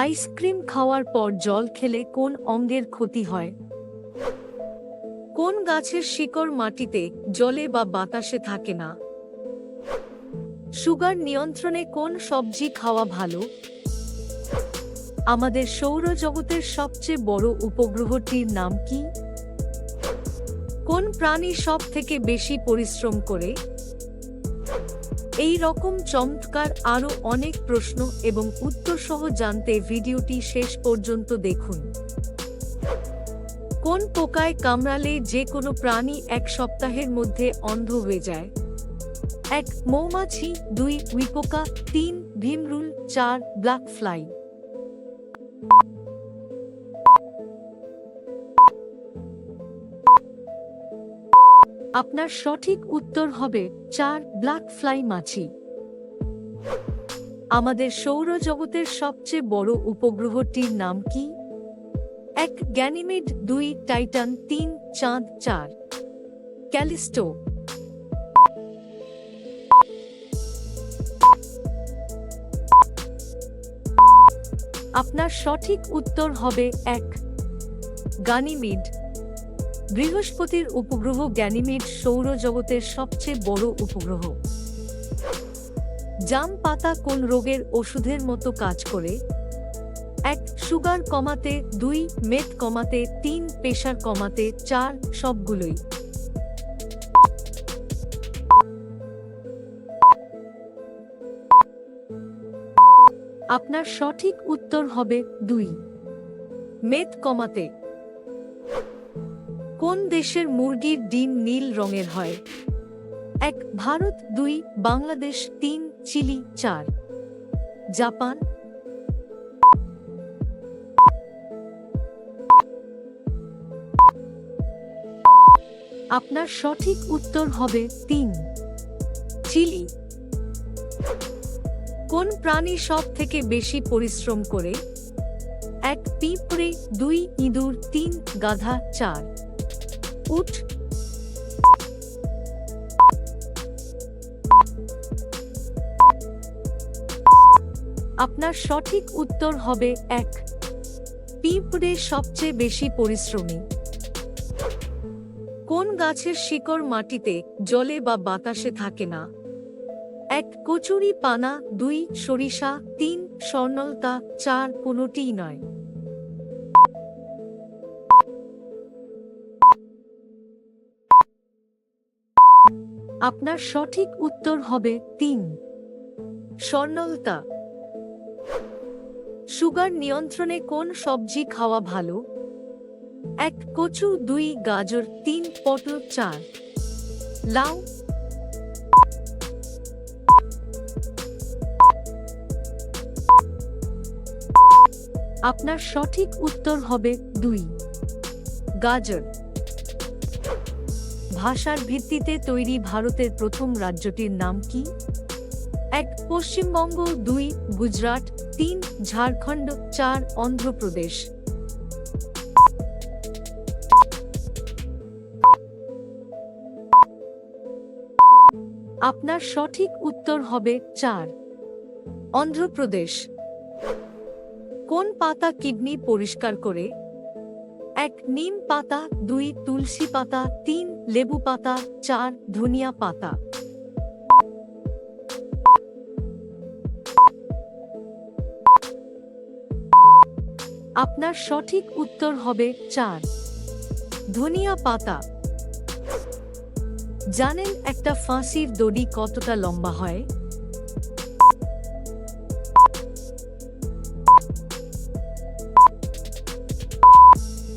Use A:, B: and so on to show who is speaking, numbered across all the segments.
A: Ice cream খাওয়ার পর জল খেলে কোন অঙ্গের ক্ষতি হয়? কোন গাছের শিকড় মাটিতে, জলে বা বাতাসে থাকে না? সুগার নিয়ন্ত্রণে কোন সবজি খাওয়া ভালো? আমাদের সৌরজগতের সবচেয়ে বড় উপগ্রহটির নাম কি? কোন প্রাণী সব থেকে বেশি পরিশ্রম করে? এই রকম চমৎকার আরও অনেক প্রশ্ন এবং উত্তর সহ জানতে ভিডিওটি শেষ পর্যন্ত দেখুন। কোন পোকায় কামড়ালে যে কোনো প্রাণী এক সপ্তাহের মধ্যে অন্ধ হয়ে যায়? এক, মৌমাছি, দুই, উইপোকা, তিন, ভীমরুল, চার, ব্ল্যাক ফ্লাই। আপনার সঠিক উত্তর হবে চার ব্ল্যাক ফ্লাই মাছি। আমাদের সৌরজগতের সবচেয়ে বড় উপগ্রহটির নাম কি? এক গ্যানিমিড, দুই টাইটান, তিন চাঁদ, চার। ক্যালিস্টো। আপনার সঠিক উত্তর হবে এক। গানিমিড বৃহস্পতির উপগ্রহ গ্যানিমিড সৌরজগতের সবচেয়ে বড় উপগ্রহ। জাম পাতা কোন রোগের ওষুধের মতো কাজ করে? এক, সুগার কমাতে, দুই, মেদ কমাতে, তিন, প্রেশার কমাতে, চার, সবগুলোই। আপনার সঠিক উত্তর হবে দুই, মেদ কমাতে। কোন দেশের মুরগির ডিম নীল রঙের হয়? এক, ভারত, দুই, বাংলাদেশ, তিন, চিলি, চার। জাপান। আপনার সঠিক উত্তর হবে তিন। চিলি। কোন প্রাণী সব থেকে বেশি পরিশ্রম করে? এক, পিঁপড়ে, দুই, ইঁদুর, তিন, গাধা, চার। উঠ আপনার সঠিক উত্তর হবে এক। পিঁপড়ে সবচেয়ে বেশি পরিশ্রমী। কোন গাছের শিকড় মাটিতে জলে বা বাতাসে থাকে না? এক কচুরি পানা দুই, সরিষা, তিন, স্বর্ণলতা, চার, কোনোটিই নয়। আপনার সঠিক উত্তর হবে তিন। স্বর্ণলতা। সুগার নিয়ন্ত্রণে কোন সবজি খাওয়া ভালো? এক কচু, দুই গাজর, তিন পটল, চার। লাউ। আপনার সঠিক উত্তর হবে দুই। গাজর। ভাষার ভিত্তিতে তৈরি ভারতের প্রথম রাজ্যটির নাম কি? এক, পশ্চিমবঙ্গ, দুই, গুজরাট, তিন, ঝাড়খণ্ড, চার, অন্ধ্রপ্রদেশ। আপনার সঠিক উত্তর হবে চার, অন্ধ্রপ্রদেশ। কোন পাতা কিডনি পরিষ্কার করে? এক নিম পাতা, দুই তুলসী পাতা, তিন লেবু পাতা, চার ধনিয়া পাতা। আপনার সঠিক উত্তর হবে চার। ধনিয়া পাতা। জানেন একটা ফাঁসির দড়ি কতটা লম্বা হয়?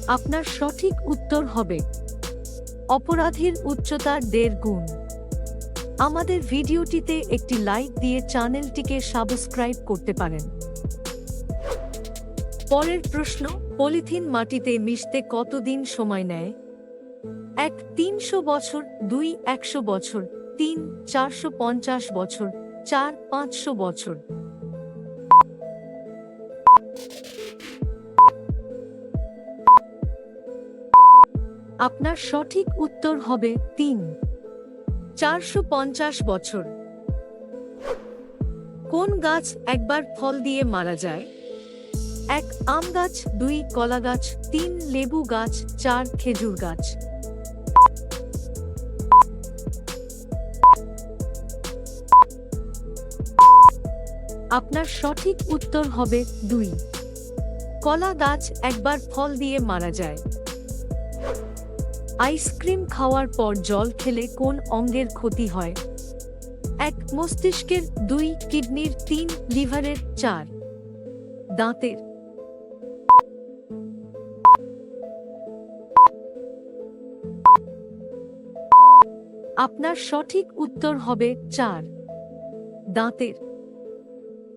A: আপনার সঠিক উত্তর হবে। অপরাধীর উচ্চতার দেড় গুণ। আমাদের ভিডিওটিতে একটি লাইক দিয়ে চ্যানেলটিকে সাবস্ক্রাইব করতে পারেন। পরের প্রশ্ন, পলিথিন মাটিতে মিশতে কতদিন সময় নেয়? এক তিনশো বছর, দুই একশো বছর, তিন চারশো পঞ্চাশ বছর, চার পাঁচশো বছর। আপনার সঠিক উত্তর হবে তিন। চারশো পঞ্চাশ বছর। কোন গাছ একবার ফল দিয়ে মারা যায়? এক আম গাছ, দুই কলা গাছ, তিন লেবু গাছ, চার খেজুর গাছ। আপনার সঠিক উত্তর হবে দুই। কলা গাছ একবার ফল দিয়ে মারা যায়। আইসক্রিম খাওয়ার পর জল খেলে কোন অঙ্গের ক্ষতি হয়? এক, মস্তিষ্কের দুই, কিডনির তিন, লিভারের চার। দাঁতের। আপনার সঠিক উত্তর হবে চার। দাঁতের।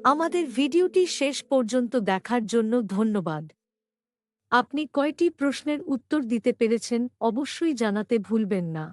A: আমাদের ভিডিওটি শেষ পর্যন্ত দেখার জন্য ধন্যবাদ। আপনি কয়টি প্রশ্নের উত্তর দিতে পেরেছেন অবশ্যই জানাতে ভুলবেন না।